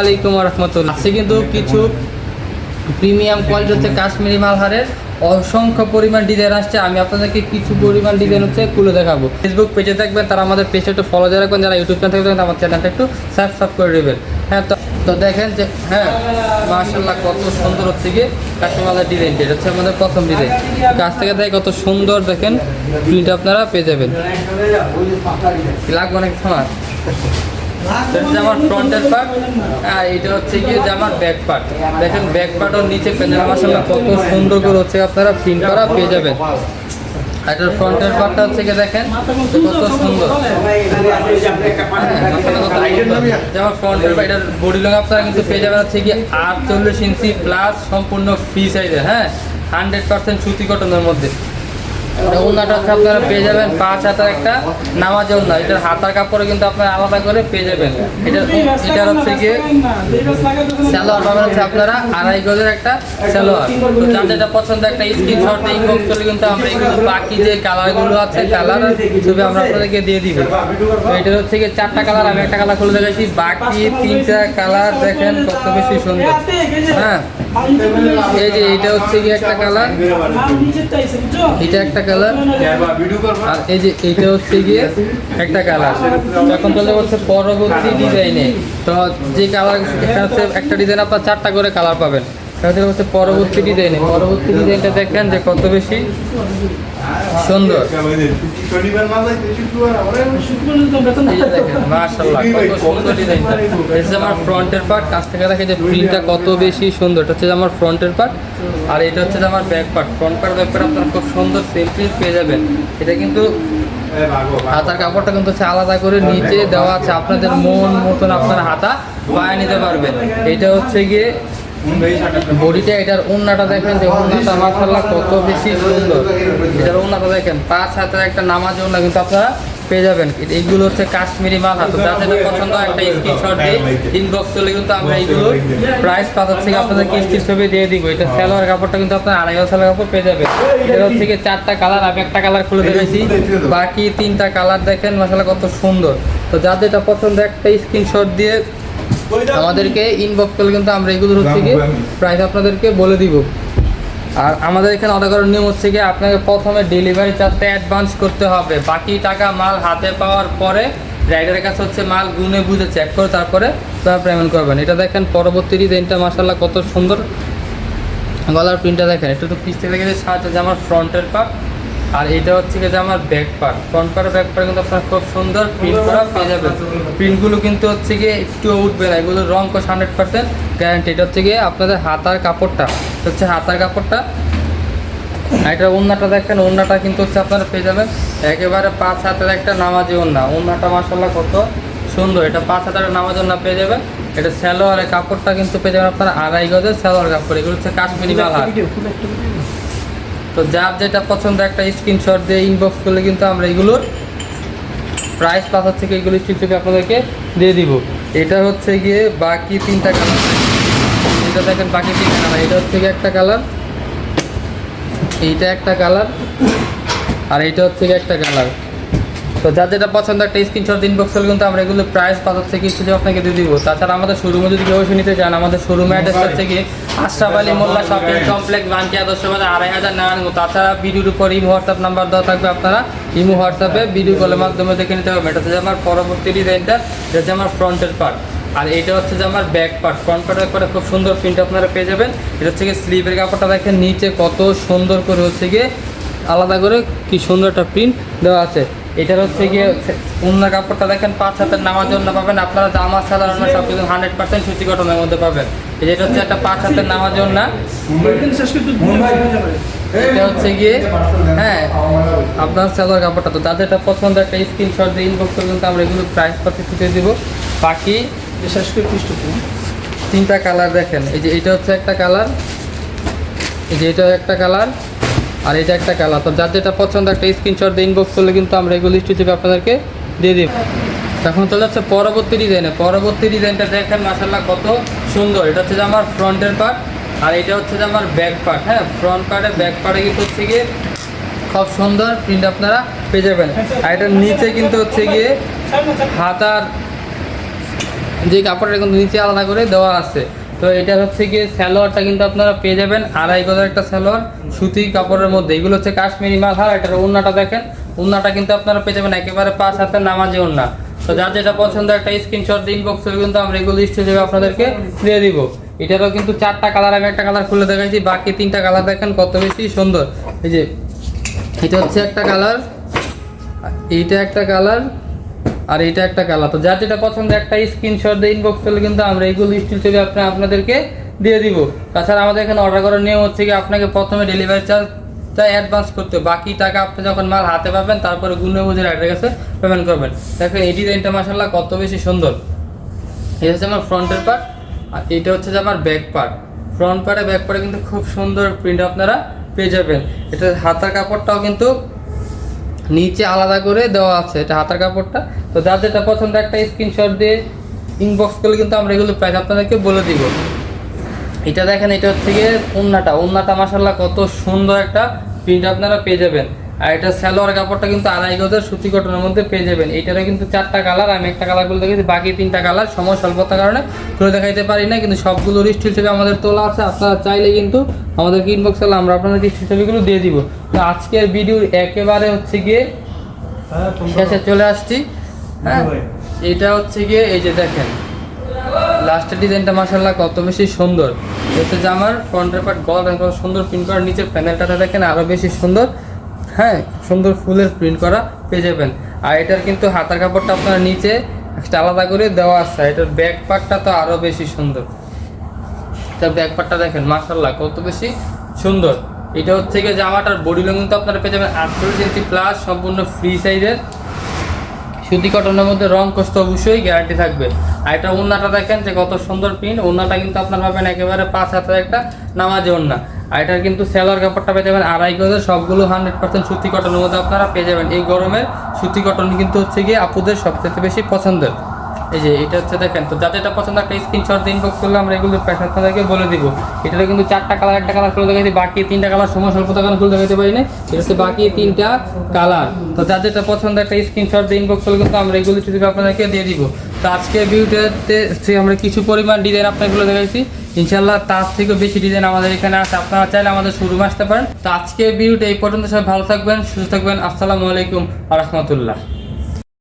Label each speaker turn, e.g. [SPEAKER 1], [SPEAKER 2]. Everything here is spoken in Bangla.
[SPEAKER 1] আলাইকুম কিন্তু কিছু প্রিমিয়াম হচ্ছে কাশ্মীরি মালহারের অসংখ্য পরিমাণ ডিজাইন আসছে। আমি আপনাদেরকে কিছু পরিমাণ ডিজাইন হচ্ছে দেখাবো। ফেসবুক পেজে থাকবেন, তারা আমাদের একটু রাখবেন, যারা ইউটিউব চ্যানেল চ্যানেলটা একটু করে দেবেন হ্যাঁ তো তো দেখেন যে হ্যাঁ মার্শাল্লাহ কত সুন্দর হচ্ছে ডিজাইন হচ্ছে আমাদের প্রথম থেকে দেখে কত সুন্দর দেখেন আপনারা পেয়ে যাবেন। লাগবে অনেক সময়? হচ্ছে আমার ফ্রন্টের পার্ট আর এটা হচ্ছে গিয়ে যে আমার ব্যাক পার্ট দেখেন ব্যাক পার্ট ওর নিচে প্যানেল মাসাল্লাহ কত সুন্দর করে হচ্ছে আপনারা প্রিন্ট করা পেয়ে যাবেন। এটার ফ্রন্টের পার্টটা হচ্ছে গিয়ে দেখেন, কত সুন্দর। যেমন ফ্রন্টের এটার বডি লং আপনারা কিন্তু পেয়ে যাবেন হচ্ছে গিয়ে আটচল্লিশ ইঞ্চি প্লাস সম্পূর্ণ ফ্রি সাইজের হ্যাঁ? হান্ড্রেড পার্সেন্ট সুতি কটনের মধ্যে। এটা ওড়নাটা হচ্ছে আপনারা পেয়ে যাবেন পাঁচ হাতার একটা নামাজ ওড়না এটার হাতার কাপড়ে কিন্তু আপনারা আলাদা করে পেয়ে যাবেন। এটা এটার হচ্ছে গিয়ে স্যালোয়ার পাবেন হচ্ছে আপনারা আড়াই গজের একটা স্যালোয়ার তো যার যেটা পছন্দ একটা স্ক্রিনশট ইনবক্স করলে কিন্তু আমরা এগুলো বাকি যে কালারগুলো আছে, কালার ছবি আমরা আপনাদেরকে দিয়ে দিব। তো এটার হচ্ছে গিয়ে চারটা কালার, আমি একটা কালার খুলে দেখাচ্ছি। বাকি তিনটা কালার দেখেন কত বেশি সুন্দর। হ্যাঁ। এই যে এটা হচ্ছে গিয়ে একটা কালার। এটা একটা কালার। আর এই যে এটা হচ্ছে গিয়ে একটা কালার। এখন চলে বলছে পরবর্তী ডিজাইনে তো যে কালার হচ্ছে, একটা ডিজাইন আপনার চারটা করে কালার পাবেন। হচ্ছে পরবর্তী ডিজাইনে পরবর্তী ডিজাইনটা দেখেন যে কত বেশি। সুন্দর। আমার ফ্রন্টের পার্ট কাছ থেকে দেখে যে প্রিন্টটা কত বেশি সুন্দর। এটা হচ্ছে আমার ফ্রন্টের পার্ট আর এটা হচ্ছে যে আমার back part front part back part আপনারা খুব সুন্দর সেম প্রিন্ট পেয়ে যাবেন। এটা কিন্তু হাতার কাপড়টা কিন্তু হচ্ছে আলাদা করে নিচে দেওয়া আছে। আপনাদের মন মতন আপনার হাতা পায়ে নিতে পারবেন। এটা হচ্ছে গিয়ে বডিটা এটার ওন্নাটা দেখেন যে ওন্নাটা মার্শাল্লাহ কত বেশি সুন্দর। এটার ওন্নাটা দেখেন, পাঁচ হাতের একটা নামাজ ওন্না কিন্তু আপনারা পেয়ে যাবেন। এইগুলো হচ্ছে কাশ্মীরি মাল হাত। যাদের পছন্দ একটা স্ক্রিনশট দিয়ে ইনবক্স করলে কিন্তু আমরা এইগুলো প্রাইস পাতার থেকে আপনাদের কিস্তির ছবি দিয়ে দিব। এটা স্যালোয়ার কাপড়টা কিন্তু আপনার আড়াই সালের কাপড় পেয়ে যাবেন। এটা হচ্ছে গিয়ে চারটা কালার আমি একটা কালার খুলে দেখেছি বাকি তিনটা কালার দেখেন মশালা কত সুন্দর। তো যাদের যেটা পছন্দ একটা স্ক্রিনশট দিয়ে আমাদেরকে ইনবক্স করলে কিন্তু আমরা এগুলো হচ্ছে গিয়ে প্রাইস আপনাদেরকে বলে দিব। আর আমাদের এখানে অর্ডার করার নিয়ম হচ্ছে গিয়ে আপনাকে প্রথমে ডেলিভারি চার্জটা অ্যাডভান্স করতে হবে। বাকি টাকা মাল হাতে পাওয়ার পরে রাইডারের কাছে হচ্ছে মাল গুনে বুঝে চেক করে তারপরে তারা পেমেন্ট করবেন। এটা দেখেন পরবর্তী ডিজাইনটা মাসাল্লাহ কত সুন্দর গলার প্রিন্টটা দেখেন। একটু তো পিস থেকে দেখে সাহায্য যে আমার ফ্রন্টের পার্ট আর এটা হচ্ছে যে আমার back part front part back part কিন্তু আপনার খুব সুন্দর প্রিন্ট করা পেয়ে যাবেন। প্রিন্টগুলো কিন্তু হচ্ছে গিয়ে একটু উঠবে না, এগুলো রং কোষ হান্ড্রেড পার্সেন্ট গ্যারান্টি এটা হচ্ছে গিয়ে আপনাদের হাতার কাপড়টা হচ্ছে হাতার কাপড়টা। আর এটা ওন্নাটা দেখেন, ওন্নাটা কিন্তু হচ্ছে আপনারা পেয়ে যাবেন। একেবারে পাঁচ হাতের একটা নামাজি ওন্না। ওন্নাটা মাসাল্লাহ কত সুন্দর। এটা পাঁচ হাতের নামাজ ওন্না পেয়ে যাবেন। এটা স্যালোয়ারের কাপড়টা কিন্তু পেয়ে যাবেন আপনারা আড়াই গজের স্যালোয়ার কাপড়। এগুলো হচ্ছে কাশ্মীরি মালহার তো যার যেটা পছন্দ একটা স্ক্রিনশট দিয়ে ইনবক্স করলে কিন্তু আমরা এগুলোর প্রাইস পাথার থেকে এগুলো স্ক্রিনশটে আপনাদেরকে দিয়ে দিব। এটা হচ্ছে গিয়ে বাকি তিনটা কালার এটা দেখেন বাকি তিনটা কালার এটা হচ্ছে গিয়ে একটা কালার এইটা একটা কালার আর এটা হচ্ছে গিয়ে একটা কালার তো যার যেটা পছন্দ একটা স্ক্রিনশট ইনবক্স করলে কিন্তু আমরা এগুলো প্রাইস পাতার থেকে কিছু আপনাকে দিয়ে দিব। তাছাড়া আমাদের শোরুমে যদি কেউ নিতে চান আমাদের শোরুমে অ্যাড্রেস হচ্ছে গিয়ে আশরাফ আলী মোল্লা শপিং কমপ্লেক্স বানকি আদর্শ বাজার আড়াই হাজার নারায়ণ তাছাড়া ভিডিওর উপর ইমো হোয়াটসঅ্যাপ নাম্বার দেওয়া থাকবে আপনারা। ইমো হোয়াটসঅ্যাপে ভিডিও কলের মাধ্যমে দেখে নিতে হবে এটা হচ্ছে আমার পরবর্তী ডিজাইনটা এটা হচ্ছে আমার ফ্রন্টের পার্ট আর এটা হচ্ছে যে আমার ব্যাক পার্ট ফ্রন্ট পার্টের করে খুব সুন্দর প্রিন্ট আপনারা পেয়ে যাবেন। এটা হচ্ছে গিয়ে স্লিভের কাপড়টা দেখেন নিচে কত সুন্দর করে হচ্ছে গিয়ে আলাদা করে কি সুন্দর একটা প্রিন্ট দেওয়া আছে। এটার হচ্ছে গিয়ে অন্য কাপড়টা দেখেন, পাঁচ হাতের নামার জন্য পাবেন। আপনারা জামা অন্য সব কিছু হান্ড্রেড পার্সেন্ট সুতি কটনের মধ্যে পাবেন। যেটা হচ্ছে একটা পাঁচ হাতের নামার জন্য। এটা হচ্ছে গিয়ে হ্যাঁ আপনার সালোয়ার কাপড়টা তো যাদের এটা পছন্দ একটা স্ক্রিনশট দিয়ে ইনবক্স কিন্তু আমরা এগুলো প্রাইস পাতি ছুটে দিব। বাকি
[SPEAKER 2] বিশেষ করে
[SPEAKER 1] তিনটা কালার দেখেন। এই যে এটা হচ্ছে একটা কালার এই যে এটাও একটা কালার আর এটা একটা কালার। তো যার যেটা পছন্দ, একটা স্ক্রিনশট দিয়ে ইনবক্স করলে কিন্তু আমরা এগুলো হিসেবে আপনাদেরকে দিয়ে দিব। এখন চলে যাচ্ছে পরবর্তী ডিজাইনে পরবর্তী ডিজাইনটা দেখেন মাসাল্লাহ কত সুন্দর। এটা হচ্ছে যে আমার ফ্রন্টের পার্ট আর এটা হচ্ছে যে আমার ব্যাক পার্ট হ্যাঁ? ফ্রন্ট পার্টে ব্যাক পার্টে কিন্তু হচ্ছে গিয়ে খুব সুন্দর প্রিন্ট আপনারা পেয়ে যাবেন। আর এটার নিচে কিন্তু হচ্ছে গিয়ে হাতার যে কাপড়টা কিন্তু নিচে আলাদা করে দেওয়া আছে। তো এটা হচ্ছে গিয়ে স্যালোয়ারটা কিন্তু আপনারা পেয়ে যাবেন আড়াই গজার একটা স্যালোয়ার সুতি কাপড়ের মধ্যে। এগুলো হচ্ছে কাশ্মীরি মাল আর এটার ওন্নাটা দেখেন। ওন্নাটা কিন্তু আপনারা পেয়ে যাবেন একেবারে পাঁচ হাতের নামাজে ওন্না তো যার যেটা পছন্দ একটা স্ক্রিনশট দিন বক্সে কিন্তু আমরা এগুলো হিসেবে আপনাদেরকে দিয়ে দিব। এটারও কিন্তু চারটা কালার আমি একটা কালার খুলে দেখাইছি, বাকি তিনটা কালার দেখেন কত বেশি সুন্দর। এই যে, এটা হচ্ছে একটা কালার এইটা একটা কালার আর এটা একটা কালার। তো যার যেটা পছন্দ, একটা স্ক্রিনশট দিয়ে ইনবক্স করলে কিন্তু আমরা এইগুলো স্টিল ছবি আপনার আপনাদেরকে দিয়ে দিব। তাছাড়া আমাদের এখানে অর্ডার করার নিয়ম হচ্ছে কি, আপনাকে প্রথমে ডেলিভারি চার্জটা অ্যাডভান্স করতে। বাকি টাকা আপনি যখন মাল হাতে পাবেন, তারপরে গুনে বুঝে রাইডের কাছে পেমেন্ট করবেন। দেখেন এই ডিজাইনটা মাসাল্লাহ কত বেশি সুন্দর। এটা হচ্ছে আমার ফ্রন্টের পার্ট আর এটা হচ্ছে যে আমার ব্যাক পার্ট ফ্রন্ট পার্টে ব্যাক পার্টে কিন্তু খুব সুন্দর প্রিন্ট আপনারা পেয়ে যাবেন। এটা হাতার কাপড়টাও কিন্তু নিচে আলাদা করে দেওয়া আছে, এটা হাতার কাপড়টা। তো যার যেটা পছন্দ, একটা স্ক্রিনশট দিয়ে ইনবক্স করলে কিন্তু আমরা এগুলো প্রাইস আপনাদেরকে বলে দিব। এটা দেখেন, এটা হচ্ছে গিয়ে উন্নাটা উন্নাটা মাসাল্লাহ কত সুন্দর একটা প্রিন্ট আপনারা পেয়ে যাবেন। আর এটা সালোয়ার কাপড়টা কিন্তু আড়াই গজের সুতি কটনের মধ্যে পেয়ে যাবেন। এইটারও কিন্তু চারটা কালার আমি একটা কালার বলে দেখেছি বাকি তিনটা কালার সময় স্বল্পতার কারণে খুলে দেখাইতে পারি না কিন্তু সবগুলো রিস্ট হিসেবে আমাদের তোলা আছে। আপনারা চাইলে কিন্তু আমাদেরকে ইনবক্স করলে আমরা আপনাদের আপনাদেরকে হিসেবেগুলো দিয়ে দিব। তো আজকের ভিডিওর একেবারে হচ্ছে গিয়ে শেষে চলে আসছি। হ্যাঁ এটা হচ্ছে গিয়ে এই যে দেখেন লাস্টের ডিজাইনটা মাসাল্লাহ কত বেশি সুন্দর। হচ্ছে যে আমার ফ্রন্টের পার্ট গল সুন্দর প্রিন্ট করা নিচের প্যানেলটা দেখেন আরও বেশি সুন্দর। হ্যাঁ সুন্দর ফুলের প্রিন্ট করা পেয়ে যাবেন। আর এটার কিন্তু হাতার কাপড়টা আপনার নিচে একটা আলাদা করে দেওয়া আছে। এটার ব্যাক পার্টটা তো আরও বেশি সুন্দর। তার ব্যাক পার্টটা দেখেন মাসাল্লাহ কত বেশি সুন্দর। এটা হচ্ছে গিয়ে জামাটার বডি লং কিন্তু আপনারা পেয়ে যাবেন আটচল্লিশ ইঞ্চি প্লাস সম্পূর্ণ ফ্রি সাইজের সুতি কটনের মধ্যে রং কষ্ট অবশ্যই গ্যারান্টি থাকবে। আর এটা ওন্নাটা দেখেন যে কত সুন্দর প্রিন্ট ওন্নাটা কিন্তু আপনার পাবেন একেবারে পাঁচ হাতের একটা নামাজে ওন্না আর এটার কিন্তু সেলার কাপড়টা পেয়ে যাবেন আড়াই গজের, সবগুলো হান্ড্রেড পার্সেন্ট সুতি কটনের মধ্যে আপনারা পেয়ে যাবেন। এই গরমের সুতি কটন কিন্তু হচ্ছে গিয়ে আপুদের সবচেয়ে বেশি পছন্দের। এই যে এটা হচ্ছে দেখেন, তো যাতে এটা পছন্দ, একটা স্ক্রিনশট দিন ইনবক্স করলে আমরা এগুলো প্রাইস আপনাদেরকে বলে দিব। এটাতে কিন্তু চারটা কালার একটা কালার খুলে দেখাইছি বাকি তিনটা কালার সময় স্বল্পতা কারণ খুলে দেখাইতে পারি না এটা হচ্ছে বাকি তিনটা কালার তো যার যেটা পছন্দ, একটা স্ক্রিনশট দিয়ে ইনবক্স করলে কিন্তু আমরা এগুলো যদি আপনাদেরকে দিয়ে দিব। তো আজকে ভিডিওতে আমরা কিছু পরিমাণ ডিজাইন আপনাগুলো দেখাইছি। ইনশাল্লাহ তার থেকেও বেশি ডিজাইন আমাদের এখানে আছে। আপনারা চাইলে আমাদের শোরুম আসতে পারেন। তো আজকে ভিডিওটা এই পর্যন্ত, সবাই ভালো থাকবেন, সুস্থ থাকবেন। আসসালামু আলাইকুম আ রহমতুল্লাহ।